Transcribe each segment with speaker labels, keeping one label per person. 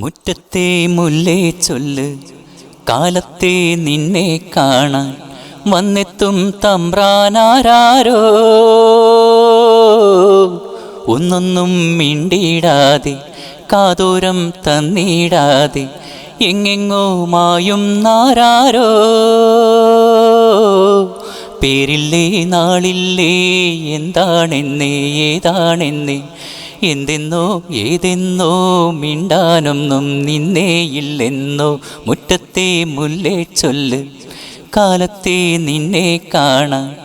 Speaker 1: മുറ്റത്തെ മുല്ലേ ചൊല്ല് കാലത്തെ നിന്നെ കാണാൻ വന്നെത്തും തമ്പ്രാനാരോ ഒന്നൊന്നും മിണ്ടിയിടാതെ കാതോരം തന്നിടാതെ എങ്ങെങ്ങോ മായും നാരാരോ? പേരില്ലേ നാളില്ലേ എന്താണെന്നേ ഏതാണെന്നേ എന്തെന്നോ ഏതെന്നോ മിണ്ടാനൊന്നും നിന്നേയില്ലെന്നോ. മുറ്റത്തെ മുല്ലേ ചൊല്ല് കാലത്തെ നിന്നെ കാണാൻ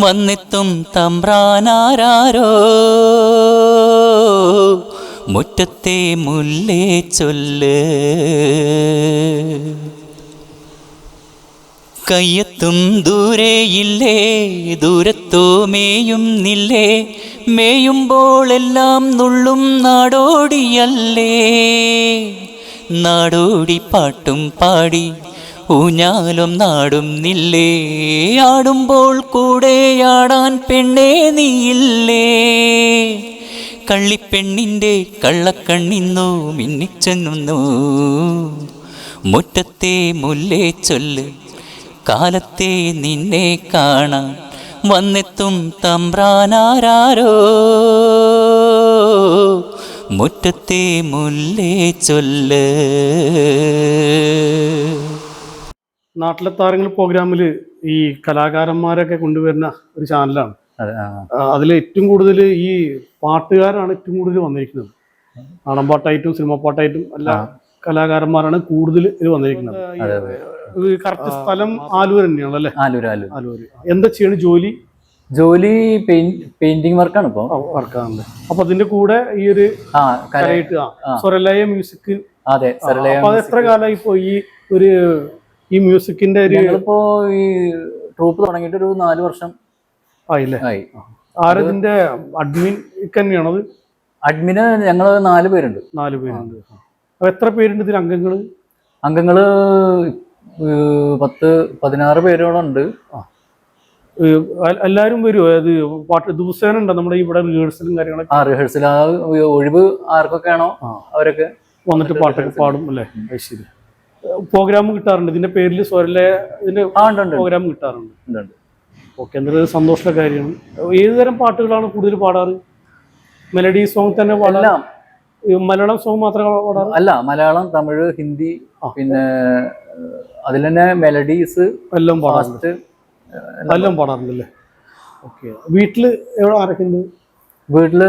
Speaker 1: വന്നെത്തും തമ്പ്രാനാരോ മുറ്റത്തെ മുല്ലേ ചൊല്ല്. കയ്യെത്തും ദൂരെയില്ലേ ദൂരത്തോ മേയും നില്ലേ മേയുമ്പോഴെല്ലാം നുള്ളും നാടോടിയല്ലേ. നാടോടി പാട്ടും പാടി ഊഞ്ഞാലും നാടും നില്ലേ ആടുമ്പോൾ കൂടെയാടാൻ പെണ്ണേ നീയില്ലേ. കള്ളിപ്പെണ്ണിന്റെ കള്ളക്കണ്ണിന്നു മിന്നിച്ചെന്നു മുറ്റത്തെ മുല്ലേ ചൊല്ല് കാലത്തെ നിന്നെ കാണാൻ വന്നെത്തും തമ്പ്രാനാരോ മുറ്റത്തെ മുല്ലേ ചൊല്ല്.
Speaker 2: നാട്ടിലെ താരങ്ങൾ പ്രോഗ്രാമിൽ ഈ കലാകാരന്മാരൊക്കെ കൊണ്ടുവരുന്ന ഒരു ചാനലാണ്. അതിൽ ഏറ്റവും കൂടുതൽ ഈ പാട്ടുകാരാണ് ഏറ്റവും കൂടുതൽ വന്നിരിക്കുന്നത്. നാടൻ പാട്ടായിട്ടും സിനിമ പാട്ടായിട്ടും എല്ലാ കലാകാരന്മാരാണ് കൂടുതൽ ഇത് വന്നിരിക്കുന്നത്. കറക്റ്റ് സ്ഥലം ആലൂർ തന്നെയാണ് അല്ലേ?
Speaker 3: ആലൂർ ആലൂര്.
Speaker 2: ആലൂർ എന്താ ചെയ്യണ ജോലി?
Speaker 3: ജോലി പെയിന്റിംഗ് വർക്കാണ് ഇപ്പൊ.
Speaker 2: വർക്കാണല്ലേ. അപ്പൊ അതിന്റെ കൂടെ ഈ ഒരു. സ്വരലയ മ്യൂസിക്
Speaker 3: അതെ
Speaker 2: അപ്പൊ എത്ര കാലമായി ഇപ്പൊ ഈ ഒരു ഈ മ്യൂസിക്കിന്റെ ഒരു
Speaker 3: ഇപ്പോ ഈ ട്രൂപ്പ് തുടങ്ങിയിട്ട് ഒരു നാല് വർഷം
Speaker 2: ആയില്ലേ?
Speaker 3: ആയി.
Speaker 2: ആരതിന്റെ അഡ്മിൻ തന്നെയാണത്
Speaker 3: അഡ്മിന് ഞങ്ങൾ നാല് പേരുണ്ട്.
Speaker 2: നാല് പേരുണ്ട്. അപ്പൊ എത്ര പേരുണ്ട് ഇതിൽ
Speaker 3: അംഗങ്ങൾ? അംഗങ്ങൾ പത്ത് പതിനാറ് പേരോളം ഉണ്ട്
Speaker 2: എല്ലാവരും വരുമോ അത് പാട്ട് ദിവസേന ഉണ്ടോ നമ്മുടെ ഇവിടെ റിഹേഴ്സലും കാര്യങ്ങളൊക്കെ?
Speaker 3: ആ റിഹേഴ്സൽ ആ ഒഴിവ് ആർക്കൊക്കെ ആണോ അവരൊക്കെ?
Speaker 2: വന്നിട്ട് പാട്ടൊക്കെ പാടും അല്ലേ? അത് ശരി. പ്രോഗ്രാം കിട്ടാറുണ്ട്. ഇതിന്റെ പേരിൽ സ്വരലെ ഇതിന്റെ പ്രോഗ്രാം കിട്ടാറുണ്ട്. ഓക്കെ എന്തൊരു സന്തോഷമുള്ള കാര്യമാണ്. ഏതുതരം പാട്ടുകളാണ് കൂടുതൽ പാടാറ്? മെലഡി സോങ് തന്നെ പാടാം മലയാളം സോങ് മാത്രമേ പാടാറ്?
Speaker 3: അല്ല മലയാളം തമിഴ് ഹിന്ദി പിന്നെ അതിൽ തന്നെ മെലഡീസ്
Speaker 2: എല്ലാം പാടാറുണ്ട്. എല്ലാം പാടാറുണ്ടല്ലേ? ഓക്കെ. വീട്ടിൽ എവിടെ ആരൊക്കെ ഉണ്ട്
Speaker 3: വീട്ടിൽ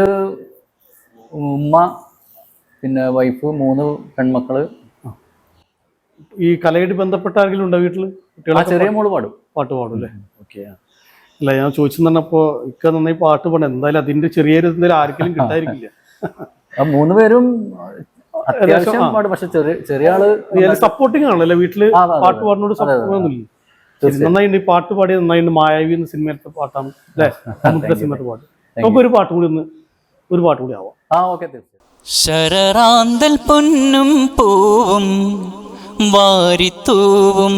Speaker 3: ഉമ്മ പിന്നെ വൈഫ് മൂന്ന് പെൺമക്കൾ.
Speaker 2: ഈ കലയായിട്ട് ബന്ധപ്പെട്ട ആരെങ്കിലും ഉണ്ടോ വീട്ടിൽ?
Speaker 3: ചെറിയ മോൾ പാടും.
Speaker 2: പാട്ട് പാടും അല്ലേ? ഓക്കെ. അല്ല ഞാൻ ചോദിച്ചു പറഞ്ഞപ്പോ ഇക്ക നന്നായി പാട്ട് പാടും. എന്തായാലും അതിന്റെ ചെറിയൊരു എന്തായാലും ആർക്കെങ്കിലും കിട്ടായിരിക്കില്ല
Speaker 3: മൂന്ന് പേരും അത്യാവശ്യം. പാടും. പക്ഷെ ചെറിയ ചെറിയ ആൾ
Speaker 2: സപ്പോർട്ടിങ് ആണല്ലേ
Speaker 3: വീട്ടിൽ.
Speaker 2: പാട്ട് പാടിനോട് നന്നായിണ്ട് ഈ പാട്ട് പാടിയത് നന്നായിണ്ട് മായാവി എന്ന സിനിമയിലത്തെ പാട്ടാണ് അല്ലേ? സിനിമത്തെ പാട്ട്. നമുക്കൊരു പാട്ട് കൂടി ഒന്ന് ഒരു പാട്ട് കൂടി ആവാം.
Speaker 3: ആ ഓക്കെ തീർച്ചയായും.
Speaker 1: ശരറാന്തൽ പൊന്നും പൂവും വാരിത്തൂവും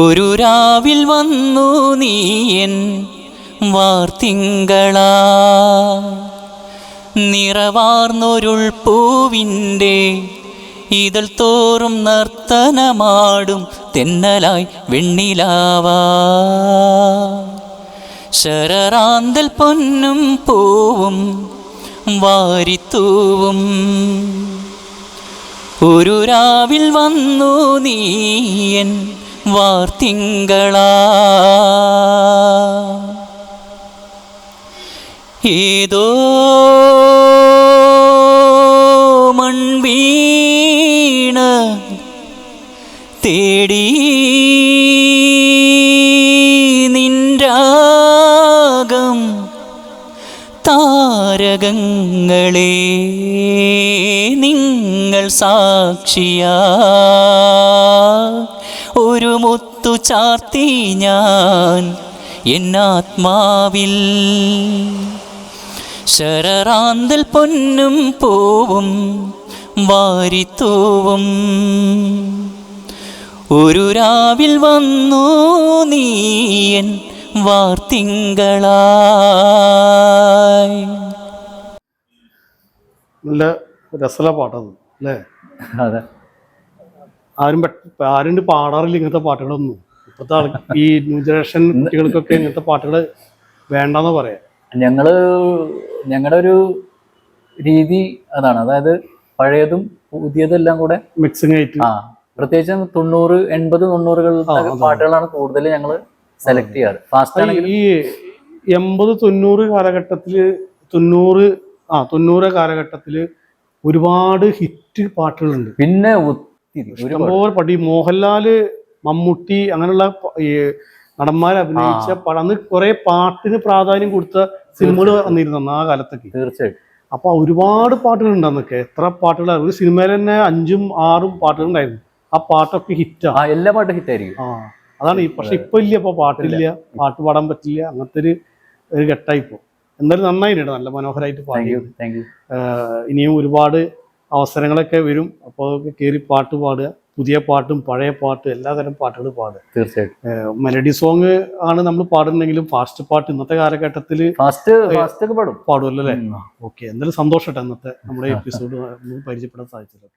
Speaker 1: ഒരു രാവിൽ വന്നു നീയൻ വാർത്തിങ്കളാ. നിറവാർന്നൊരുൾ പൂവിന്റെ ഇതൾ തോറും നർത്തനമാടും തെന്നലായി വെണ്ണിലാവാ. ശരറാന്തൽ പൊന്നും പൂവും വാരിത്തൂവും. ഒരു രാവിൽ വന്നു നീയൻ വാർത്തിങ്കളാ. ഏതോ തേടി നിൻരാഗം താരകങ്ങളെ നിങ്ങൾ സാക്ഷിയാ. ഒരു മുത്തു ചാർത്തി ഞാൻ എന്നാത്മാവിൽ ശരറാന്തൽ പൊന്നും പൂവും വാരിത്തൂവും. ഒരു രാവിൽ വന്നു നീയൻ വാർത്തിങ്കളായി.
Speaker 2: നല്ല രസമുള്ള പാട്ടത് അല്ലേ?
Speaker 3: അതെ.
Speaker 2: ആരും ആരും പാടാറില്ല ഇങ്ങനത്തെ പാട്ടുകളൊന്നും. ഇപ്പോഴത്തെ ആൾ ഈ ന്യൂ ജനറേഷൻ കുട്ടികൾക്കൊക്കെ ഇങ്ങനത്തെ പാട്ടുകൾ വേണ്ടെന്ന് പറയാം.
Speaker 3: ഞങ്ങൾ ഞങ്ങളുടെ ഒരു രീതി അതാണ്. അതായത് പഴയതും പുതിയതെല്ലാം എല്ലാം കൂടെ
Speaker 2: മിക്സിങ് ആയിട്ട്.
Speaker 3: ആ പ്രത്യേകിച്ചും തൊണ്ണൂറ് എൺപത് തൊണ്ണൂറുകളിലത്തെ
Speaker 2: ആ,
Speaker 3: പാട്ടുകളാണ് കൂടുതൽ ഞങ്ങൾ സെലക്ട് ചെയ്യാറ്. ഫാസ്റ്റ് ആണെങ്കിൽ
Speaker 2: ഈ എൺപത് തൊണ്ണൂറ് കാലഘട്ടത്തിൽ തൊണ്ണൂറ് ആ തൊണ്ണൂറ് കാലഘട്ടത്തിൽ ഒരുപാട് ഹിറ്റ് പാട്ടുകളുണ്ട്.
Speaker 3: പിന്നെ ഒരുപാട്.
Speaker 2: പാട്ട്. ഈ മോഹൻലാൽ മമ്മൂട്ടി അങ്ങനെയുള്ള നടന്മാർ അഭിനയിച്ച പടന്ന് അന്ന് കുറെ പാട്ടിന് പ്രാധാന്യം കൊടുത്ത സിനിമകൾ വന്നിരുന്നു അന്ന് ആ കാലത്തൊക്കെ.
Speaker 3: തീർച്ചയായിട്ടും.
Speaker 2: അപ്പൊ ഒരുപാട് പാട്ടുകൾ അന്നൊക്കെ. എത്ര പാട്ടുകൾ ഒരു സിനിമയിൽ തന്നെ അഞ്ചും ആറും പാട്ടുകൾ ഉണ്ടായിരുന്നു ആ പാട്ടൊക്കെ ഹിറ്റാ
Speaker 3: ആ. എല്ലാ പാട്ടും ഹിറ്റായിരിക്കും
Speaker 2: ആ അതാണ് പക്ഷെ ഇപ്പൊ ഇല്ല ഇപ്പൊ പാട്ടില്ല. പാട്ട് പാടാൻ പറ്റില്ല അങ്ങനത്തെ ഒരു ഒരു ഘട്ടമായി എന്നാലും എന്തായാലും നന്നായിട്ടുണ്ട് നല്ല മനോഹരമായിട്ട് പാടി ഇനിയും ഒരുപാട് അവസരങ്ങളൊക്കെ വരും. അപ്പോൾ കയറി പാട്ട് പാടുക പുതിയ പാട്ടും പഴയ പാട്ടും എല്ലാതരം പാട്ടുകൾ പാടുക.
Speaker 3: തീർച്ചയായിട്ടും.
Speaker 2: മെലഡി സോങ് ആണ് നമ്മൾ പാടുന്നെങ്കിലും ഫാസ്റ്റ് പാട്ട് ഇന്നത്തെ കാലഘട്ടത്തിൽ
Speaker 3: ഫാസ്റ്റ് ഫാസ്റ്റ് ഒക്കെ പാടും.
Speaker 2: പാടുമല്ലോ അല്ലേ? ഓക്കെ എന്തായാലും സന്തോഷട്ടെ ഇന്നത്തെ നമ്മുടെ എപ്പിസോഡ് പരിചയപ്പെടാൻ സാധിച്ചല്ലോ